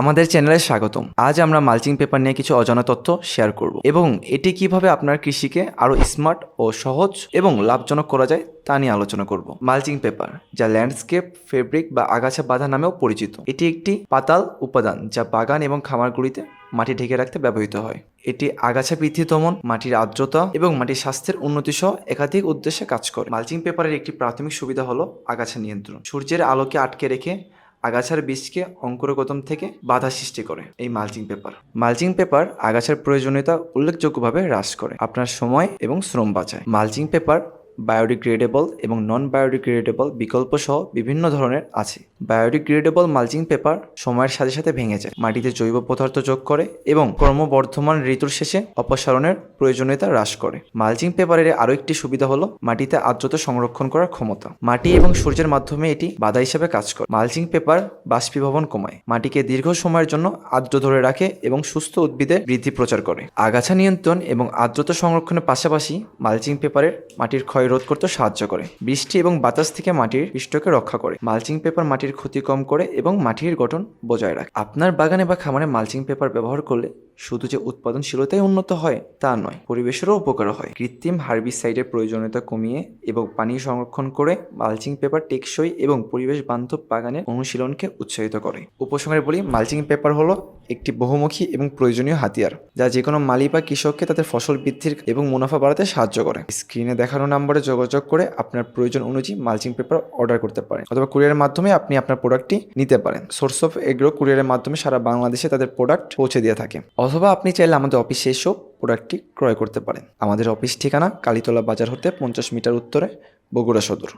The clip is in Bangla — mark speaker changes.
Speaker 1: আমাদের চ্যানেলে স্বাগতম। আজ আমরা মালচিং পেপার নিয়ে কিছু অজানা তথ্য শেয়ার করব এবং এটি কীভাবে আপনার কৃষিকে আরও স্মার্ট ও সহজ এবং লাভজনক করা যায় তা নিয়ে আলোচনা করব। মালচিং পেপার, যা ল্যান্ডস্কেপ, ফেব্রিক বা আগাছা বাঁধা নামেও পরিচিত। এটি একটি পাতাল উপাদান যা বাগান এবং খামারগুলিতে মাটি ঢেকে রাখতে ব্যবহৃত হয়। এটি আগাছা বৃদ্ধি দমন, মাটির আর্দ্রতা এবং মাটির স্বাস্থ্যের উন্নতি সহ একাধিক উদ্দেশ্যে কাজ করে। মালচিং পেপারের একটি প্রাথমিক সুবিধা হলো আগাছা নিয়ন্ত্রণ। সূর্যের আলোকে আটকে রেখে আগাছার বীজকে অঙ্কুরগতম থেকে বাধা সৃষ্টি করে এই মালচিং পেপার। মালচিং পেপার আগাছার প্রয়োজনীয়তা উল্লেখযোগ্যভাবে হ্রাস করে। আপনার সময় এবং শ্রম বাঁচায়। মালচিং পেপার বায়োডিগ্রেডেবল এবং নন বায়োডিগ্রেডেবল বিকল্প সহ বিভিন্ন ধরনের আছে। বায়োডিগ্রেডেবল মালচিং পেপার সময়ের সাথে সাথে ভেঙে যায়, মাটিতে জৈব পদার্থ যোগ করে এবং ক্রমবর্ধমান ঋতুর শেষে অপসারণের প্রয়োজনীয়তা হ্রাস করে। মালচিং পেপারের আরও একটি সুবিধা হলো মাটিতে আর্দ্রতা সংরক্ষণ করার ক্ষমতা। মাটি এবং সূর্যের মাধ্যমে এটি বাধা হিসেবে কাজ করে। মালচিং পেপার বাষ্পীভবন কমায়, মাটিকে দীর্ঘ সময়ের জন্য আর্দ্র ধরে রাখে এবং সুস্থ উদ্ভিদের বৃদ্ধি প্রচার করে। আগাছা নিয়ন্ত্রণ এবং আর্দ্রতা সংরক্ষণের পাশাপাশি মালচিং পেপারের মাটির ক্ষয় রোধ করতে সাহায্য করে। বৃষ্টি এবং বাতাস থেকে মাটির পৃষ্ঠকে রক্ষা করে। মালচিং পেপার মাটির ক্ষতি কম করে এবং মাটির গঠন বজায় রাখে। আপনার বাগানে বা খামারে মালচিং পেপার ব্যবহার করলে শুধু যে উৎপাদনশীলতাই উন্নত হয়, তা নয়, পরিবেশেরও উপকার হয়। কৃত্রিম হার্বিসাইডের প্রয়োজনীয়তা কমিয়ে এবং পানি সংরক্ষণ করে মালচিং পেপার টেকসই এবং পরিবেশ বান্ধব বাগানের অনুশীলনকে উৎসাহিত করে। উপসংহারে বলি, মালচিং পেপার হলো একটি বহুমুখী এবং প্রয়োজনীয় হাতিয়ার, যা যে কোনো মালি বা কৃষককে তাদের ফসল বৃদ্ধির এবং মুনাফা বাড়াতে সাহায্য করে। স্ক্রিনে দেখানো নম্বরে যোগাযোগ করে আপনার প্রয়োজন অনুযায়ী মালচিং পেপার অর্ডার করতে পারেন অথবা কুরিয়ারের মাধ্যমে আপনি আপনার প্রোডাক্টটি নিতে পারেন। সোর্স অফ এগ্রো কুরিয়ারের মাধ্যমে সারা বাংলাদেশে তাদের প্রোডাক্ট পৌঁছে দিয়ে থাকে। অথবা আপনি চাইলে আমাদের অফিসে এসেও প্রোডাক্টটি ক্রয় করতে পারেন। আমাদের অফিস ঠিকানা কালীতলা বাজার হতে পঞ্চাশ মিটার উত্তরে বগুড়া সদর।